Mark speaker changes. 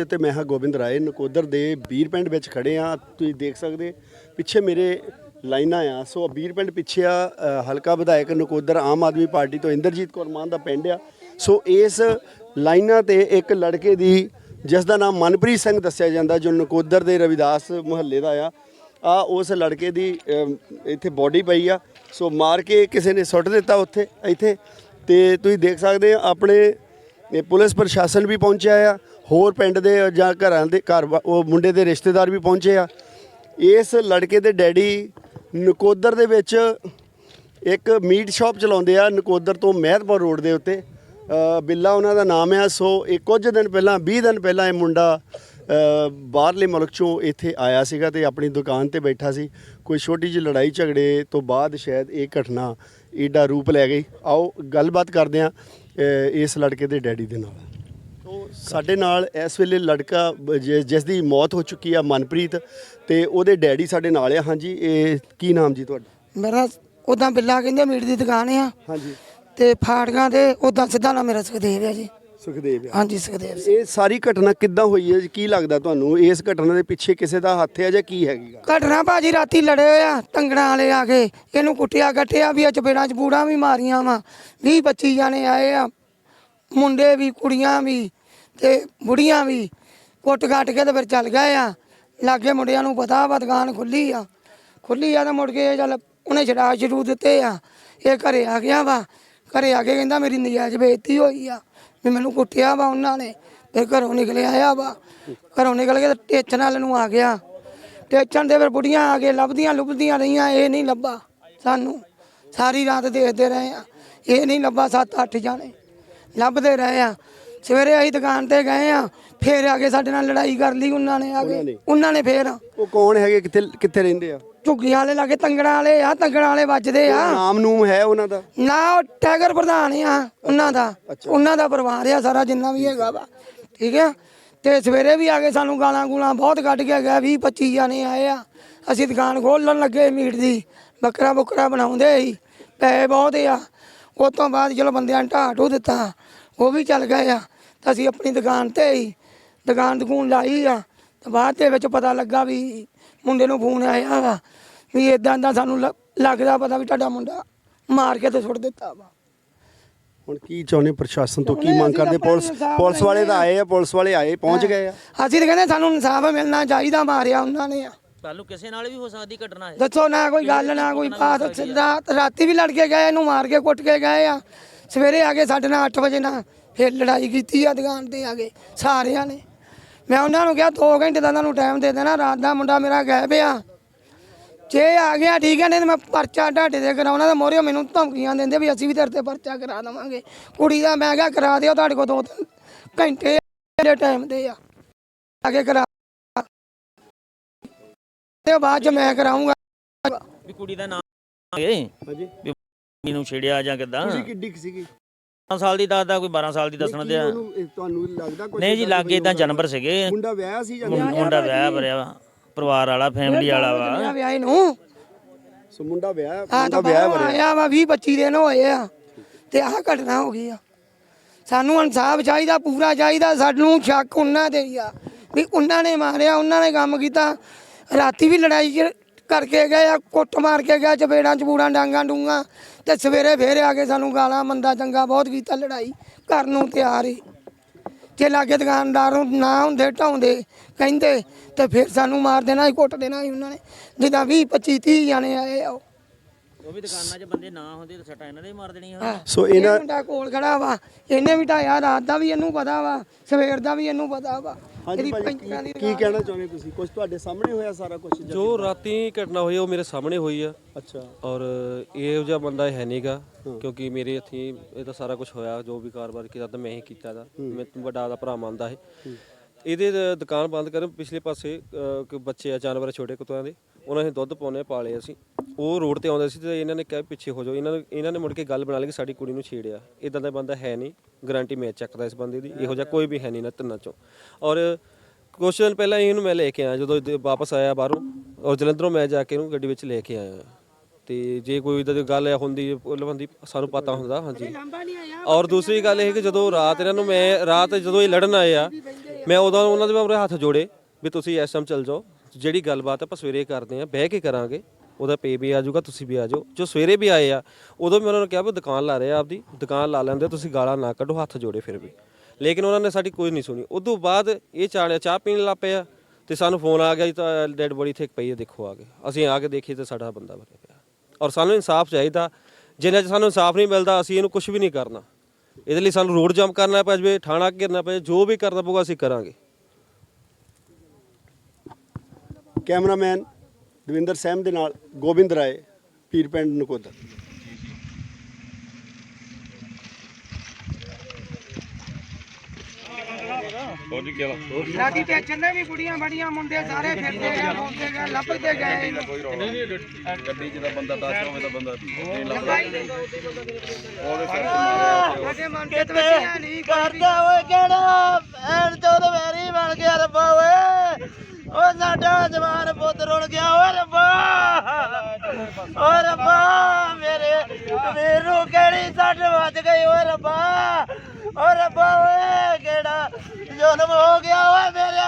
Speaker 1: Channel ਦੇ ਉੱਤੇ ਮੈਂ ਹਾਂ ਗੋਬਿੰਦ ਰਾਏ ਨਕੋਦਰ ਦੇ ਬੀਰ ਪਿੰਡ ਵਿੱਚ ਖੜੇ ਆ ਤੁਸੀਂ ਦੇਖ ਸਕਦੇ ਪਿੱਛੇ ਮੇਰੇ ਲਾਈਨਾਂ ਆ। ਸੋ ਬੀਰ ਪਿੰਡ ਪਿੱਛੇ ਆ ਹਲਕਾ ਵਿਧਾਇਕ ਨਕੋਦਰ ਆਮ ਆਦਮੀ ਪਾਰਟੀ ਤੋਂ ਇੰਦਰਜੀਤ ਕੌਰ ਮਾਨ ਦਾ ਪਿੰਡ ਆ। ਸੋ ਇਸ ਲਾਈਨਾਂ ਤੇ ਇੱਕ ਲੜਕੇ ਦੀ, ਜਿਸ ਦਾ ਨਾਮ ਮਨਪ੍ਰੀਤ ਸਿੰਘ ਦੱਸਿਆ ਜਾਂਦਾ, ਜੋ ਨਕੋਦਰ ਦੇ ਰਵਿਦਾਸ ਮੁਹੱਲੇ ਦਾ ਆ। ਆ ਉਸ ਲੜਕੇ ਦੀ ਇੱਥੇ ਬੋਡੀ ਪਈ ਆ। ਸੋ ਮਾਰ ਕੇ ਕਿਸੇ ਨੇ ਸੁੱਟ ਦਿੱਤਾ ਉੱਥੇ, ਇੱਥੇ। ਤੇ ਤੁਸੀਂ ਦੇਖ ਸਕਦੇ ਆ, ਆਪਣੇ ਇਹ ਪੁਲਿਸ ਪ੍ਰਸ਼ਾਸਨ ਵੀ ਪਹੁੰਚਿਆ ਆ, ਹੋਰ ਪਿੰਡ ਦੇ ਜਾਂ ਘਰਾਂ ਦੇ ਘਰ ਵਾ- ਉਹ ਮੁੰਡੇ ਦੇ ਰਿਸ਼ਤੇਦਾਰ ਵੀ ਪਹੁੰਚੇ ਆ। ਇਸ ਲੜਕੇ ਦੇ ਡੈਡੀ ਨਕੋਦਰ ਦੇ ਵਿੱਚ ਇੱਕ ਮੀਟ ਸ਼ਾਪ ਚਲਾਉਂਦੇ ਆ, ਨਕੋਦਰ ਤੋਂ ਮਹਿਤਪੁਰ ਰੋਡ ਦੇ ਉੱਤੇ। ਬਿੱਲਾ ਉਹਨਾਂ ਦਾ ਨਾਮ ਆ, ਸੋ ਇਹ ਕੁਝ ਦਿਨ ਪਹਿਲਾਂ 20 ਦਿਨ ਪਹਿਲਾਂ ਇਹ ਮੁੰਡਾ ਬਾਹਰਲੇ ਮੁਲਕ ਚੋਂ ਇੱਥੇ ਆਇਆ ਸੀਗਾ ਤੇ ਆਪਣੀ ਦੁਕਾਨ ਤੇ ਬੈਠਾ ਸੀ। ਕੋਈ ਛੋਟੀ ਜਿਹੀ ਲੜਾਈ ਝਗੜੇ ਤੋਂ ਬਾਅਦ ਸ਼ਾਇਦ ਇਹ ਘਟਨਾ ਏਡਾ ਰੂਪ ਲੈ ਗਈ ਆਓ ਗੱਲਬਾਤ ਕਰਦੇ ਆ ਇਸ ਲੜਕੇ ਦੇ ਡੈਡੀ ਦੇ ਨਾਲ। ਸਾਡੇ ਨਾਲ ਇਸ ਵੇਲੇ ਲੜਕਾ ਜਿਸ ਦੀ ਮੌਤ ਹੋ ਚੁੱਕੀ ਆ ਮਨਪ੍ਰੀਤ ਤੇ ਉਹਦੇ ਡੈਡੀ ਸਾਡੇ ਨਾਲ ਆ। ਹਾਂਜੀ ਇਹ ਕੀ ਨਾਮ ਜੀ ਤੁਹਾਡਾ?
Speaker 2: ਮੇਰਾ ਉਦਾਂ ਬਿੱਲਾ ਕਹਿੰਦੇ ਮੀਟ ਦੀ ਦੁਕਾਨ ਆ।
Speaker 1: ਹਾਂਜੀ।
Speaker 2: ਤੇ ਫਾਟਕਾਂ ਤੇ ਉਦਾਂ ਸਿੱਧਾ ਨਾ ਮੇਰਾ ਸੁਖਦੇਵ ਆ ਜੀ।
Speaker 1: ਸੁਖਦੇਵ ਆ
Speaker 2: ਹਾਂਜੀ ਸੁਖਦੇਵ ਸਿੰਘ।
Speaker 1: ਇਹ ਸਾਰੀ ਘਟਨਾ ਕਿੱਦਾਂ ਹੋਈ ਹੈ? ਜੀ? ਕੀ ਲੱਗਦਾ ਤੁਹਾਨੂੰ? ਇਸ ਘਟਨਾ ਦੇ ਪਿੱਛੇ ਕਿਸੇ ਦਾ ਹੱਥ ਹੈ ਜਾਂ ਕੀ ਹੈਗੀ?
Speaker 2: ਘਟਨਾ ਭਾਜੀ ਰਾਤੀ ਲੜੇ ਹੋਏ ਆ ਟੰਗੜਾਂ ਵਾਲੇ ਆ ਕੇ। ਇਹਨੂੰ ਕੁੱਟਿਆ ਗੱਟਿਆ ਵੀ ਚਪੇੜਾਂ ਚ ਬੂੜਾਂ ਵੀ ਮਾਰੀਆਂ ਵਾ। 20 25 ਜਾਣੇ ਆਏ ਆ। ਮੁੰਡੇ ਵੀ ਕੁੜੀਆਂ ਵੀ ਤੇ ਬੁੜੀਆਂ ਵੀ ਕੁੱਟ ਕੱਟ ਕੇ ਤੇ ਫਿਰ ਚੱਲ ਗਏ ਆ। ਲਾਗੇ ਮੁੰਡਿਆਂ ਨੂੰ ਪਤਾ ਵਾ ਦੁਕਾਨ ਖੁੱਲੀ ਆ। ਖੁੱਲੀ ਆ ਤਾਂ ਮੁੜ ਕੇ ਚੱਲ ਉਹਨੇ ਛਡਾ ਛਡੂ ਦਿੱਤੇ ਆ। ਇਹ ਘਰੇ ਆ ਗਿਆ ਵਾ। ਘਰੇ ਆ ਕੇ ਕਹਿੰਦਾ ਮੇਰੀ ਨਜਾਇਜ਼ ਬੇਇੱਜ਼ਤੀ ਹੋਈ ਆ। ਵੀ ਮੈਨੂੰ ਕੁੱਟਿਆ ਵਾ ਉਹਨਾਂ ਨੇ ਫਿਰ ਘਰੋਂ ਨਿਕਲ ਆਇਆ ਵਾ। ਘਰੋਂ ਨਿਕਲ ਕੇ ਟੇਚਣ ਵਾਲੇ ਨੂੰ ਆ ਗਿਆ। ਟੇਚਣ ਦੇ ਫਿਰ ਬੁੜੀਆਂ ਆ ਕੇ ਲੱਭਦੀਆਂ ਲੁੱਭਦੀਆਂ ਰਹੀਆਂ ਇਹ ਨਹੀਂ ਲੱਭਾ ਸਾਨੂੰ। ਸਾਰੀ ਰਾਤ ਦੇਖਦੇ ਰਹੇ ਆ। ਇਹ ਨਹੀਂ ਲੱਭਾ ਸੱਤ ਅੱਠ ਜਾਣੇ। ਲੱਭਦੇ ਰਹੇ ਆ। ਸਵੇਰੇ ਅਸੀਂ ਦੁਕਾਨ ਤੇ ਗਏ ਆ ਫੇਰ ਆ ਕੇ ਸਾਡੇ ਨਾਲ ਲੜਾਈ ਕਰ ਲਈ ਉਹਨਾਂ ਨੇ ਆ? ਕੇ। ਉਹਨਾਂ ਨੇ ਫੇਰ।
Speaker 1: ਉਹ ਕੌਣ ਹੈਗੇ? ਕਿੱਥੇ ਕਿੱਥੇ ਰਹਿੰਦੇ ਆ?
Speaker 2: ਝੁੱਗੀਆਂ ਵਾਲੇ ਲਾਗੇ ਤੰਗੜਾਂ ਵਾਲੇ ਆ ਤੰਗੜਾਂ ਵਾਲੇ ਵੱਜਦੇ ਆ।
Speaker 1: ਨਾਮ ਨੂਮ ਹੈ ਉਹਨਾਂ ਦਾ?
Speaker 2: ਨਾ ਉਹ ਟੈਗਰ ਪ੍ਰਧਾਨ ਆ ਉਹਨਾਂ ਦਾ। ਉਹਨਾਂ ਦਾ ਪਰਿਵਾਰ ਆ ਸਾਰਾ ਜਿੰਨਾ ਵੀ ਹੈਗਾ ਵਾ। ਠੀਕ ਆ? ਤੇ ਸਵੇਰੇ ਵੀ ਆ ਕੇ ਸਾਨੂੰ ਗਾਲਾਂ ਗੂਲਾਂ ਬਹੁਤ ਕੱਢ ਕੇ ਗਿਆ 20 25 ਜਾਣੇ ਆਏ ਆ। ਅਸੀਂ ਦੁਕਾਨ ਖੋਲਣ ਲੱਗੇ ਮੀਟ ਦੀ ਬੱਕਰਾ ਬੁੱਕਰਾ ਬਣਾਉਂਦੇ ਸੀ ਪੈਸੇ ਬਹੁਤ ਆ। ਉਸ ਤੋਂ ਬਾਅਦ ਚਲੋ ਬੰਦਿਆਂ ਨੇ ਢਾਹ ਢੂ ਦਿੱਤਾ ਉਹ ਵੀ ਚੱਲ ਗਏ ਆ। ਤਾਂ ਅਸੀਂ ਆਪਣੀ ਦੁਕਾਨ ਤੇ ਹੀ ਦੁਕਾਨ ਦਕੂਨ ਲਾਈ ਆ। ਤੇ ਬਾਅਦ ਦੇ ਵਿੱਚ ਪਤਾ ਲੱਗਾ ਵੀ ਮੁੰਡੇ ਨੂੰ ਫੋਨ ਆਇਆ ਵਾ ਵੀ ਇਦਾਂ ਦਾ ਸਾਨੂੰ ਲ- ਲੱਗਦਾ ਪਤਾ ਵੀ ਤੁਹਾਡਾ ਮੁੰਡਾ ਮਾਰ ਕੇ ਤੇ ਸੁੱਟ ਦਿੱਤਾ ਵਾ।
Speaker 1: ਹੁਣ ਕੀ ਚਾਹੁੰਦੇ ਪ੍ਰਸ਼ਾਸਨ ਤੋਂ? ਕੀ ਮੰਗ ਕਰਦੇ? ਪੁਲਿਸ ਪੁਲਿਸ ਵਾਲੇ ਤਾਂ ਆਏ ਆ ਪੁਲਿਸ ਵਾਲੇ ਆਏ ਪਹੁੰਚ ਗਏ ਆ।
Speaker 2: ਅਸੀਂ ਤਾਂ ਕਹਿੰਦੇ ਸਾਨੂੰ ਇਨਸਾਫ ਮਿਲਣਾ ਚਾਹੀਦਾ ਮਾਰਿਆ ਉਹਨਾਂ ਨੇ ਆ।
Speaker 3: ਕੱਲ ਨੂੰ ਕਿਸੇ ਨਾਲ ਵੀ ਹੋ ਸਕਦੀ ਘਟਨਾ ਹੈ
Speaker 2: ਦੱਸੋ ਨਾ ਕੋਈ ਗੱਲ ਨਾ ਕੋਈ ਬਾਤ ਰਾਤ ਰਾਤੀ ਵੀ ਲੜ ਕੇ ਗਏ ਇਹਨੂੰ ਮਾਰ ਕੇ ਕੁੱਟ ਕੇ ਗਏ ਆ। ਸਵੇਰੇ ਆ ਕੇ ਸਾਡੇ ਨਾਲ 8 ਵਜੇ ਨਾਲ ਫਿਰ ਲੜਾਈ ਕੀਤੀ ਆ ਦੁਕਾਨ ਤੇ ਆ ਕੇ ਸਾਰਿਆਂ ਨੇ। ਮੈਂ ਉਹਨਾਂ ਨੂੰ ਕਿਹਾ 2 ਘੰਟੇ ਦਾ ਤੁਹਾਨੂੰ ਟਾਈਮ ਦੇ ਦੇਣਾ ਰਾਤ ਦਾ ਮੁੰਡਾ ਮੇਰਾ ਗਾਇਬ ਆ। ਜੇ ਆ ਗਿਆ ਠੀਕ ਹੈ ਨਹੀਂ ਤਾਂ ਮੈਂ ਪਰਚਾ ਢਾਡੇ ਦੇ ਕਰਾਉਣਾ ਤਾਂ ਮੋਰਿਓ ਮੈਨੂੰ ਧਮਕੀਆਂ ਦਿੰਦੇ ਵੀ ਅਸੀਂ ਵੀ ਤੇਰੇ ਤੇ ਪਰਚਾ ਕਰਾ ਦੇਵਾਂਗੇ। ਕੁੜੀ ਦਾ ਮੈਂ ਕਿਹਾ ਕਰਾ ਦਿਓ ਤੁਹਾਡੇ ਕੋਲ ਦੋ ਤਿੰਨ ਘੰਟੇ ਦੇ ਟਾਈਮ ਦੇ ਆ। ਆ ਕੇ ਕਰਾ। ਤੇ ਬਾਅਦ ਚ ਮੈਂ ਕਰਾਉਂਗਾ
Speaker 3: ਵੀ ਕੁੜੀ ਦਾ ਨਾਮ ਹੈ
Speaker 1: ਹਾਂਜੀ।
Speaker 3: ਮੈਨੂੰ ਛੇੜਿਆ ਜਾਂ ਕਿਦਾਂ?
Speaker 1: ਤੁਸੀਂ ਕਿੱਡੀ ਕੁ ਸੀਗੀ?
Speaker 3: 12 ਸਾਲ ਦੀ ਦੱਸਦਾ ਕੋਈ 12 ਸਾਲ ਦੀ ਦੱਸਣ ਦਿਆ।
Speaker 1: ਉਹਨੂੰ- ਇਹ ਤੁਹਾਨੂੰ ਲੱਗਦਾ ਕੋਈ
Speaker 3: ਨਹੀਂ ਜੀ ਲਾਗੇ ਤਾਂ ਜਾਨਵਰ ਸੀਗੇ।
Speaker 1: ਮੁੰਡਾ ਵਿਆਹ ਸੀ ਜਾਂ
Speaker 3: ਮੁੰਡਾ ਵਿਆਹ ਭਰਿਆ ਵਾ ਪਰਿਵਾਰ ਵਾਲਾ ਫੈਮਿਲੀ ਵਾਲਾ ਵਾ।
Speaker 2: ਵਿਆਹ ਨੂੰ
Speaker 1: ਸੋ ਮੁੰਡਾ ਵਿਆਹ
Speaker 2: ਆ
Speaker 1: ਮੁੰਡਾ
Speaker 2: ਤਾਂ
Speaker 1: ਵਿਆਹ
Speaker 2: ਆਇਆ ਵਾ 20 25 ਦਿਨ ਹੋਏ ਆ। ਤੇ ਆਹ ਘਟਨਾ ਹੋ ਗਈ ਆ। ਸਾਨੂੰ ਇਨਸਾਫ ਚਾਹੀਦਾ ਪੂਰਾ ਚਾਹੀਦਾ ਸਾਨੂੰ ਸ਼ੱਕ ਉਹਨਾਂ ਤੇ ਹੀ ਆ। ਵੀ ਉਹਨਾਂ ਨੇ ਮਾਰਿਆ ਉਹਨਾਂ ਨੇ ਕੰਮ ਕੀਤਾ। ਰਾਤੀ ਵੀ ਲੜਾਈ ਚ- ਕਰਕੇ ਗਏ ਆ ਕੁੱਟ ਮਾਰ ਕੇ ਗਿਆ ਚਪੇੜਾਂ ਚਪੂੜਾਂ ਡਾਂਗਾਂ ਡੂੰਗਾ ਤੇ ਸਵੇਰੇ ਫੇਰ ਆ ਕੇ ਸਾਨੂੰ ਗਾਲਾਂ ਮੰਦਾ ਚੰਗਾ ਬਹੁਤ ਕੀਤਾ ਲੜਾਈ ਕਰਨ ਨੂੰ ਤਿਆਰ ਹੀ ਜੇ ਲਾਗੇ ਦੁਕਾਨਦਾਰ ਨੂੰ ਨਾ ਹੁੰਦੇ ਢਾਉਂਦੇ ਕਹਿੰਦੇ ਤੇ ਫਿਰ ਸਾਨੂੰ ਮਾਰ ਦੇਣਾ ਸੀ ਕੁੱਟ ਦੇਣਾ ਸੀ ਉਹਨਾਂ ਨੇ। ਜਿੱਦਾਂ 20 25 30 ਜਾਣੇ ਆਏ ਆ ਉਹ।
Speaker 3: ਉਹ ਵੀ ਦੁਕਾਨਾਂ 'ਚ ਬੰਦੇ ਨਾ ਹੁੰਦੇ ਤਾਂ ਸੱਟਾਂ ਇਹਨਾਂ ਦੇ ਹੀ ਮਾਰ ਦੇਣੀਆਂ
Speaker 2: ਹਾਂ।
Speaker 1: ਸੋ
Speaker 2: ਇਹ
Speaker 1: ਇਹਨਾਂ
Speaker 2: ਮੁੰਡਾ ਕੋਲ ਖੜਾ ਵਾ। ਇਹਨੇ ਵੀ ਢਾਇਆ ਰਾਤ ਦਾ ਵੀ ਇਹਨੂੰ ਪਤਾ ਵਾ ਸਵੇਰ ਦਾ ਵੀ ਇਹਨੂੰ ਪਤਾ ਵਾ।
Speaker 1: ਹਾਂਜੀ ਭਾਜੀ ਕੀ- ਕੀ ਕਹਿਣਾ ਚਾਹੁੰਦੇ ਤੁਸੀਂ? ਕੁਝ ਤੁਹਾਡੇ ਸਾਹਮਣੇ ਹੋਇਆ ਸਾਰਾ ਕੁਝ
Speaker 4: ਜੋ ਰਾਤੀ ਘਟਨਾ ਹੋਈ ਉਹ ਮੇਰੇ ਸਾਹਮਣੇ ਹੋਈ ਆ।
Speaker 1: ਅੱਛਾ।
Speaker 4: ਔਰ ਇਹੋ ਜਿਹਾ ਬੰਦਾ ਹੈ ਨਹੀਂਗਾ ਕਿਉਂਕਿ ਮੇਰੇ ਹੱਥੀਂ ਇਹ ਤਾਂ ਸਾਰਾ ਕੁਝ ਹੋਇਆ ਜੋ ਵੀ ਕਾਰੋਬਾਰ ਕੀਤਾ ਤਾਂ ਮੈਂ ਹੀ ਕੀਤਾ ਦਾ ਮੈਂ ਤੋਂ ਵੱਡਾ ਦਾ ਭਰਾ ਮੰਨਦਾ ਹੈ। ਇਹਦੇ ਦ- ਦੁਕਾਨ ਬੰਦ ਕਰਨ ਪਿਛਲੇ ਪਾਸੇ ਅ, ਕੋਈ ਬੱਚੇ ਆ ਜਾਨਵਰ ਆ ਛੋਟੇ ਕੁੱਤਿਆਂ ਦੇ। ਉਹਨਾਂ ਨੇ ਦੁੱਧ ਪਾਉਣੇ ਪਾਲੇ ਅਸੀਂ। ਉਹ ਰੋਡ ਤੇ ਆਉਂਦੇ ਸੀ ਤੇ ਇਹਨਾਂ ਨੇ ਕਿਹਾ ਪਿੱਛੇ ਹੋ ਜਾਓ। ਇਹਨਾਂ ਨੇ ਇਹਨਾਂ ਨੇ ਮੁੜ ਕੇ ਗੱਲ ਬਣਾ ਲਈ ਕਿ ਸਾਡੀ ਕੁੜੀ ਨੂੰ ਛੇੜਿਆ। ਇਦਾਂ ਦਾ ਬੰਦਾ ਹੈ ਨਹੀਂ। ਗਾਰੰਟੀ ਮੈਂ ਚੱਕਦਾ ਇਸ ਬੰਦੇ ਦੀ। ਇਹੋ ਜਿਹਾ ਕੋਈ ਵੀ ਹੈ ਨਹੀਂ ਨਾ ਤਿੰਨਾਂ ਚੋਂ। ਔਰ ਕੁਛ ਦਿਨ ਪਹਿਲਾਂ ਇਹਨੂੰ ਮੈਂ ਲੈ ਕੇ ਆਇਆ। ਜਦੋਂ ਇਹ ਵਾਪਸ ਆਇਆ ਬਾਹਰੋਂ, ਔਰ ਜਲੰਧਰੋਂ ਮੈਂ ਜਾ ਕੇ ਇਹਨੂੰ ਗੱਡੀ ਵਿੱਚ ਲੈ ਕੇ ਆਇਆ। ਤੇ ਜੇ ਕੋਈ ਇਦਾਂ ਦੀ ਗੱਲ ਹੈ ਹੁੰਦੀ ਉਹ ਸਾਨੂੰ ਪਤਾ ਹੁੰਦਾ। ਹਾਂਜੀ। ਔਰ ਦੂਸਰੀ ਗੱਲ ਇਹ ਕਿ ਜਦੋਂ ਰਾਤ ਇਹਨਾਂ ਨੂੰ ਮੈਂ ਰਾਤ ਜਦੋਂ ਇਹ ਲੜਨ ਆਏ ਆ, ਮੈਂ ਉਦੋਂ ਉਹਨਾਂ ਦੇ ਮੈਂ ਹੱਥ ਜੋੜੇ ਵੀ ਤੁਸੀਂ ਇਸ ਟਾਈਮ ਚੱਲ ਜਾਓ। ਜਿਹੜੀ ਗੱਲਬਾਤ ਆਪਾਂ ਸਵੇਰੇ ਕਰਦੇ ਆ ਬਹਿ ਕੇ ਕਰਾਂਗੇ, ਉਹਦਾ ਪੇ ਵੀ ਆ ਜਾਊਗਾ, ਤੁਸੀਂ ਵੀ ਆ ਜਾਓ। ਜੋ ਸਵੇਰੇ ਵੀ ਆਏ ਆ, ਉਦੋਂ ਵੀ ਉਹਨਾਂ ਨੂੰ ਕਿਹਾ ਵੀ ਦੁਕਾਨ ਲਾ ਰਹੇ ਆ ਆਪਦੀ, ਦੁਕਾਨ ਲਾ ਲੈਂਦੇ, ਤੁਸੀਂ ਗਾਲਾਂ ਨਾ ਕੱਢੋ, ਹੱਥ ਜੋੜੇ ਫਿਰ ਵੀ। ਲੇਕਿਨ ਉਹਨਾਂ ਨੇ ਸਾਡੀ ਕੋਈ ਨਹੀਂ ਸੁਣੀ। ਉਦੋਂ ਬਾਅਦ ਇਹ ਚਾਲਿਆ ਚਾਹ ਪੀਣ ਲੱਗ ਪਏ ਆ ਤੇ ਸਾਨੂੰ ਫੋਨ ਆ ਗਿਆ ਜੀ ਤਾਂ ਡੈਡ ਬੋਡੀ ਇੱਥੇ ਪਈ ਹੈ ਦੇਖੋ ਆ ਕੇ। ਅਸੀਂ ਆ ਕੇ ਦੇਖੀ ਤੇ ਸਾਡਾ ਬੰਦਾ ਮਰਿਆ ਪਿਆ ਔਰ ਸਾਨੂੰ ਇਨਸਾਫ ਚਾਹੀਦਾ। ਜਿੰਨਾ 'ਚ ਸਾਨੂੰ ਇਨਸਾਫ ਨਹੀਂ ਮਿਲਦਾ, ਅਸੀਂ ਇਹਨੂੰ ਕੁਝ ਵੀ ਨਹੀਂ ਕਰਨਾ। ਇਹਦੇ ਲਈ ਸਾਨੂੰ ਰੋਡ ਜਾਮ ਕਰਨਾ ਪੈ ਜਾਵੇ, ਥਾਣਾ ਘਿਰਨਾ ਜਾਵੇ, ਜੋ ਵੀ ਕਰਨਾ ਪਊਗਾ ਅਸੀਂ ਕਰਾਂਗੇ।
Speaker 1: ਕੈਮਰਾਮੈਨ ਦਵਿੰਦਰ ਸੈਮ ਦੇ ਨਾਲ ਗੋਬਿੰਦ ਰਾਏ ਪੀਰ ਪਿੰਡ ਨਕੋਦਰ।
Speaker 2: ਲਾਗੀ ਤੇ ਚੰਨੇ ਵੀ ਕੁੜੀਆਂ ਬੜੀਆਂ ਮੁੰਡੇ ਸਾਰੇ ਫਿਰਦੇ ਆ ਬੋਲਦੇ ਗਏ ਲੱਭਦੇ ਗਏ।
Speaker 5: ਗੱਡੀ 'ਚ ਦਾ ਬੰਦਾ 10 ਹੋਵੇ ਤਾਂ ਬੰਦਾ
Speaker 2: ਨਹੀਂ।
Speaker 5: ਉਹਦੇ ਸਿਰ ਤੇ ਮਾਰਿਆ
Speaker 2: ਸਾਡੇ ਮਨ ਤੇ ਤਵੱਜੀਆਂ ਨਹੀਂ
Speaker 3: ਕਰਦਾ ਓਏ ਕਿਹੜਾ? ਐਨ ਚੋਦ ਵੈਰੀ ਬਣ ਗਿਆ ਰੱਬਾ ਓਏ। ਓ ਸਾਡਾ ਜਵਾਨ ਪੁੱਤ ਰੁੜ ਗਿਆ, ਓ ਰੱਬਾ! ਓ ਰੱਬਾ, ਮੇਰੇ ਵੀਰ ਕਿਹੜੀ ਸੱਟ ਵੱਜ ਗਈ ਓਏ ਰੱਬਾ! ਓ ਰੱਬਾ, ਓਏ ਕਿਹੜਾ ਜ਼ੁਲਮ ਹੋ ਗਿਆ, ਓਏ ਮੇਰੇ